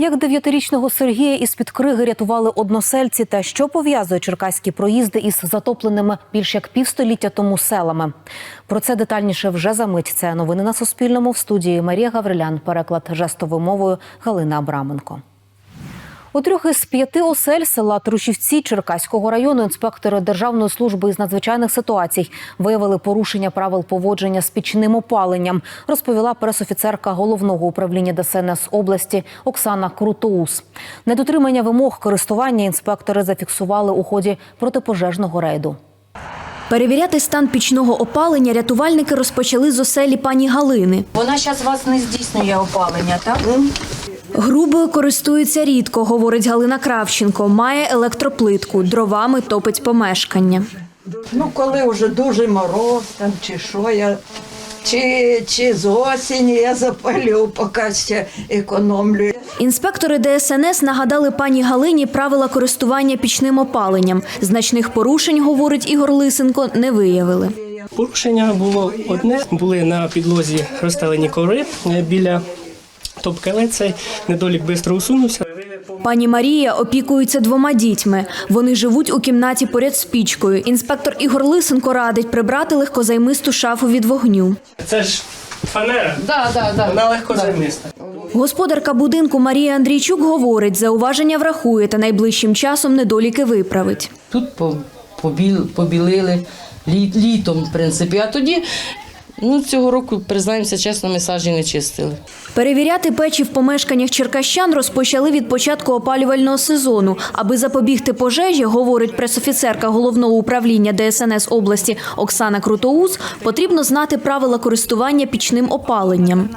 Як дев'ятирічного Сергія із під криги рятували односельці, та що пов'язує черкаські проїзди із затопленими більш як півстоліття тому селами. Про це детальніше вже за мить. Це новини на Суспільному в студії Марія Гаврилян. Переклад жестовою мовою Галина Абраменко. У трьох із п'яти осель села Трушівці Черкаського району інспектори Державної служби із надзвичайних ситуацій виявили порушення правил поводження з пічним опаленням, розповіла пресофіцерка головного управління ДСНС області Оксана Крутоус. Недотримання вимог користування інспектори зафіксували у ході протипожежного рейду. Перевіряти стан пічного опалення рятувальники розпочали з оселі пані Галини. Вона зараз вас не здійснює опалення, так? Грубою користується рідко, говорить Галина Кравченко. Має електроплитку, дровами топить помешкання. Ну, коли вже дуже мороз там, чи що я, чи, чи з осені я запалю, поки ще економлю. Інспектори ДСНС нагадали пані Галині правила користування пічним опаленням. Значних порушень, говорить Ігор Лисенко, не виявили. Порушення було одне. Були на підлозі розстелені кори е, біля топкале. Цей недолік швидко усунувся. Пані Марія опікується двома дітьми. Вони живуть у кімнаті поряд з пічкою. Інспектор Ігор Лисенко радить прибрати легкозаймисту шафу від вогню. Це ж фанера. Да, да, да. Вона легко займиста. Господарка будинку Марія Андрійчук говорить, зауваження врахує та найближчим часом недоліки виправить. Тут по- побілили літом, в принципі. А тоді, ну, цього року, признаємося чесно, ми сажі не чистили. Перевіряти печі в помешканнях черкащан розпочали від початку опалювального сезону. Аби запобігти пожежі, говорить пресофіцерка головного управління ДСНС області Оксана Крутоус, потрібно знати правила користування пічним опаленням.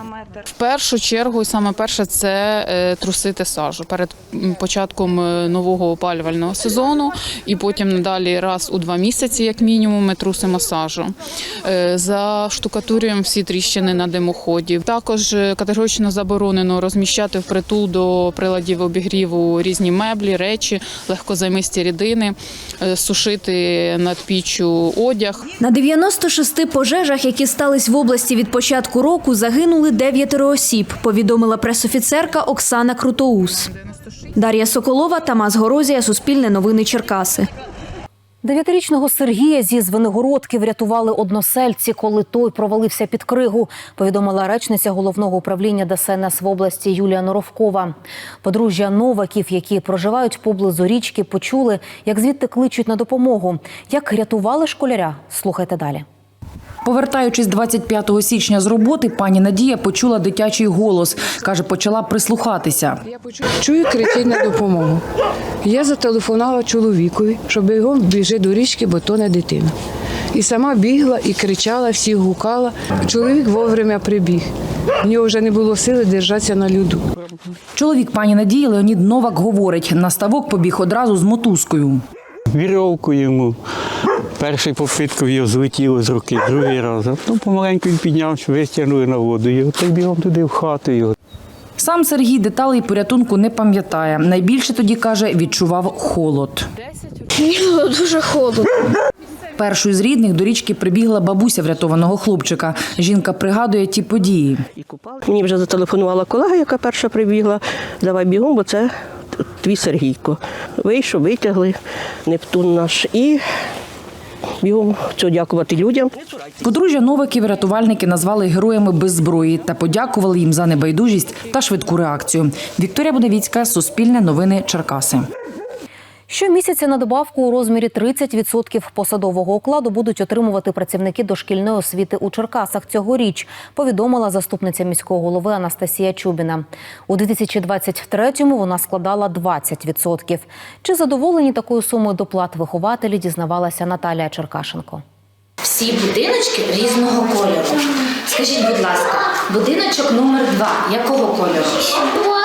В першу чергу, саме перше, це е, трусити сажу перед початком е, нового опалювального сезону, і потім надалі раз у два місяці, як мінімум, ми трусимо сажу. Е, Заштукатурюємо всі тріщини на димоході. Також е, категорично заборонено розміщати впритул до приладів обігріву різні меблі, речі, легкозаймисті рідини, е, сушити над піччю одяг. На 96 пожежах, які стались в області від початку року, загинули дев'ятеро осіб, повідомила пресофіцерка Оксана Крутоус. Дар'я Соколова, Тамас Горозія, Суспільне новини Черкаси. Дев'ятирічного Сергія зі Звенигородки врятували односельці, коли той провалився під кригу. Повідомила речниця головного управління ДСНС в області Юлія Норовкова. Подружжя Новаків, які проживають поблизу річки, почули, як звідти кличуть на допомогу. Як рятували школяря? Слухайте далі. Повертаючись 25 січня з роботи, пані Надія почула дитячий голос. Каже, почала прислухатися. Чую, кричить на допомогу. Я зателефонувала чоловікові, щоб його біжи до річки, бо то не дитина. І сама бігла і кричала, всіх гукала. Чоловік вовремя прибіг. В нього вже не було сили держатися на льоду. Чоловік пані Надії Леонід Новак говорить, на ставок побіг одразу з мотузкою. Вірьовку йому. Перший попитку його злетіло з руки, другий раз. Ну, помаленьку він піднявся, витягнули на воду його, та й бігом туди в хату його. Сам Сергій деталей порятунку не пам'ятає. Найбільше тоді каже, відчував холод. Мені було дуже холодно. Першою з рідних до річки прибігла бабуся врятованого хлопчика. Жінка пригадує ті події. Мені вже зателефонувала колега, яка перша прибігла. Давай бігом, бо це твій Сергійко. Вийшов, витягли Нептун наш і бігом цього дякувати людям. Подружжя новиків рятувальники назвали героями без зброї та подякували їм за небайдужість та швидку реакцію. Вікторія Будовіцька, Суспільне новини, Черкаси. Щомісяця на добавку у розмірі 30% посадового окладу будуть отримувати працівники дошкільної освіти у Черкасах цьогоріч, повідомила заступниця міського голови Анастасія Чубіна. У 2023-му вона складала 20%. Чи задоволені такою сумою доплат вихователі, дізнавалася Наталія Черкашенко. Всі будиночки різного кольору. Скажіть, будь ласка, Будиночок номер два. Якого кольору?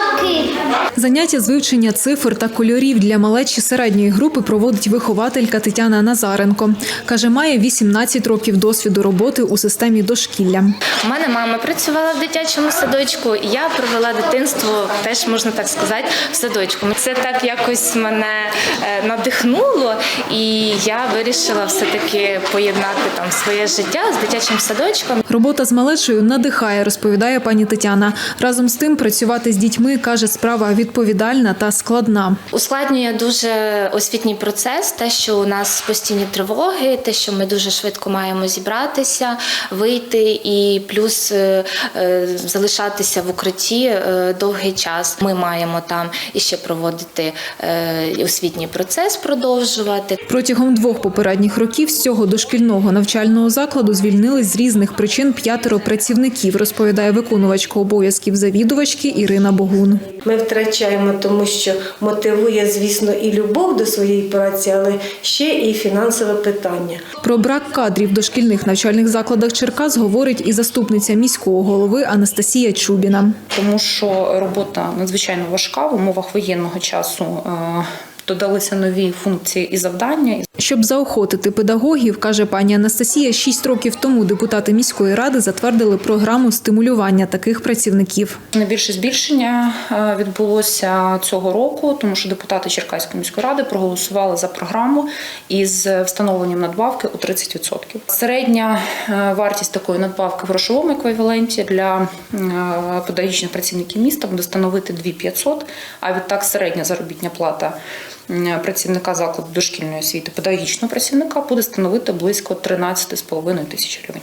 Заняття з вивчення цифр та кольорів для малечі середньої групи проводить вихователька Тетяна Назаренко. Каже, має 18 років досвіду роботи у системі дошкілля. У мене мама працювала в дитячому садочку, і я провела дитинство, теж можна так сказати, в садочку. Це так якось мене е, надихнуло, і я вирішила все-таки поєднати там своє життя з дитячим садочком. Робота з малечою надихає, розповідає пані Тетяна. Разом з тим, працювати з дітьми каже, справа відповідальна та складна. Ускладнює дуже освітній процес, те, що у нас постійні тривоги, те, що ми дуже швидко маємо зібратися, вийти і плюс е, е, залишатися в укритті е, довгий час. Ми маємо там іще проводити е, освітній процес, продовжувати. Протягом двох попередніх років з цього дошкільного навчального закладу звільнились з різних причин п'ятеро працівників, розповідає виконувачка обов'язків завідувачки Ірина Богун. Ми втрачаємо, тому що мотивує, звісно, і любов до своєї праці, але ще і фінансове питання. Про брак кадрів в дошкільних навчальних закладах Черкас говорить і заступниця міського голови Анастасія Чубіна. тому що робота надзвичайно важка в умовах воєнного часу. Додалися нові функції і завдання. Щоб заохотити педагогів, каже пані Анастасія, шість років тому депутати міської ради затвердили програму стимулювання таких працівників. Найбільше збільшення е, відбулося цього року, тому що депутати Черкаської міської ради проголосували за програму із встановленням надбавки у 30%. Середня е, вартість такої надбавки в грошовому еквіваленті для е, педагогічних працівників міста буде становити 2500, а відтак середня заробітня плата працівника закладу дошкільної освіти, педагогічного працівника буде становити близько 13,5 тисяч гривень.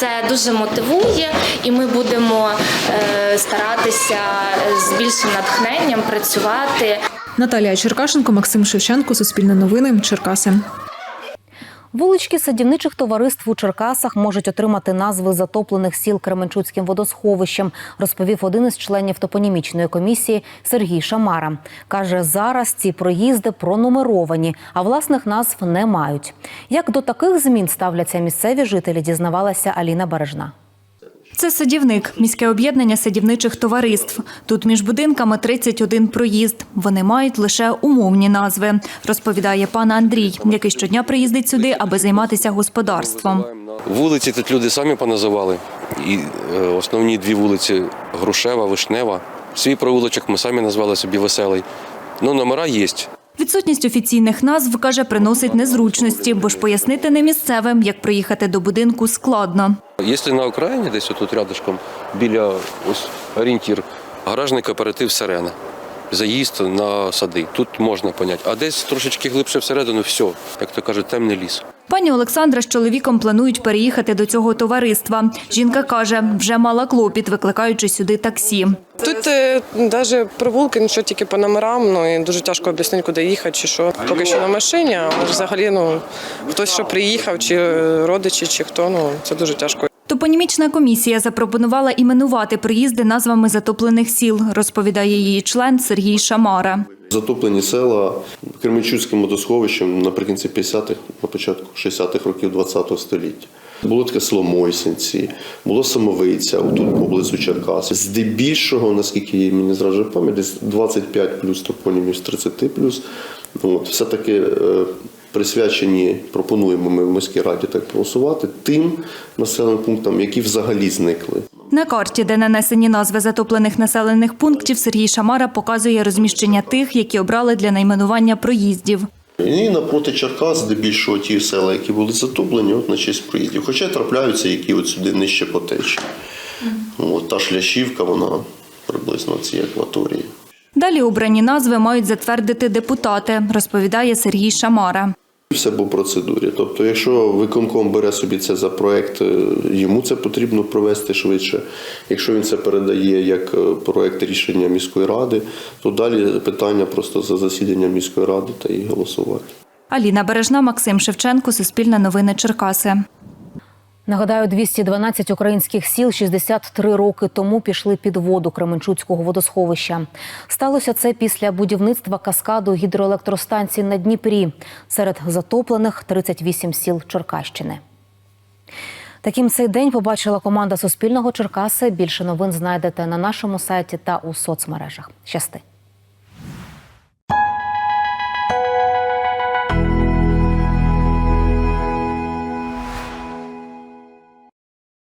Це дуже мотивує, і ми будемо е, старатися з більшим натхненням працювати. Наталія Черкашенко, Максим Шевченко, Суспільне новини, Черкаси. Вулички садівничих товариств у Черкасах можуть отримати назви затоплених сіл Кременчуцьким водосховищем, розповів один із членів топонімічної комісії Сергій Шамара. Каже, зараз ці проїзди пронумеровані, а власних назв не мають. Як до таких змін ставляться місцеві жителі, дізнавалася Аліна Бережна. Це садівник, міське об'єднання садівничих товариств. Тут між будинками 31 проїзд. Вони мають лише умовні назви, розповідає пан Андрій, який щодня приїздить сюди, аби займатися господарством. Вулиці тут люди самі поназивали. І е, основні дві вулиці Грушева, Вишнева. Свій провулочок ми самі назвали собі веселий. Ну, номера є. Відсутність офіційних назв, каже, приносить незручності, бо ж пояснити не місцевим, як приїхати до будинку, складно. Якщо на Україні, десь тут рядочком біля ось орієнтір, гаражний кооператив Сирена. Заїзд на сади. Тут можна поняти. А десь трошечки глибше всередину, все, як то кажуть, темний ліс. Пані Олександра з чоловіком планують переїхати до цього товариства. Жінка каже, вже мала клопіт, викликаючи сюди таксі. Тут навіть провулки, нічого тільки по номерам, ну і дуже тяжко об'яснити, куди їхати чи що. Поки що на машині, а взагалі ну хтось що приїхав, чи е, родичі, чи хто, ну це дуже тяжко. Топонімічна комісія запропонувала іменувати приїзди назвами затоплених сіл, розповідає її член Сергій Шамара. Затоплені села Кременчуцьким водосховищем наприкінці 50-х, на початку 60-х років ХХ століття. Було таке село Мойсенці, було Самовиця, тут поблизу Черкас. Здебільшого, наскільки мені зраджує пам'ять, десь 25 плюс топонімів з 30 плюс. От, все-таки е, присвячені, пропонуємо ми в міській раді так голосувати, тим населеним пунктам, які взагалі зникли. На карті, де нанесені назви затоплених населених пунктів, Сергій Шамара показує розміщення тих, які обрали для найменування проїздів. І напроти Черкас, здебільшого ті села, які були затоплені, от на честь проїздів. Хоча трапляються, які от сюди нижче по течії. От та шляшівка, вона приблизно в цій акваторії. Далі обрані назви мають затвердити депутати, розповідає Сергій Шамара. Все по процедурі. Тобто, якщо виконком бере собі це за проект, е, йому це потрібно провести швидше. Якщо він це передає як е, проект рішення міської ради, то далі питання просто за засідання міської ради та і голосувати. Аліна Бережна, Максим Шевченко, Суспільне новини Черкаси. Нагадаю, 212 українських сіл 63 роки тому пішли під воду Кременчуцького водосховища. Сталося це після будівництва каскаду гідроелектростанції на Дніпрі. Серед затоплених 38 сіл Черкащини. Таким цей день побачила команда Суспільного Черкаси. Більше новин знайдете на нашому сайті та у соцмережах. Щасти.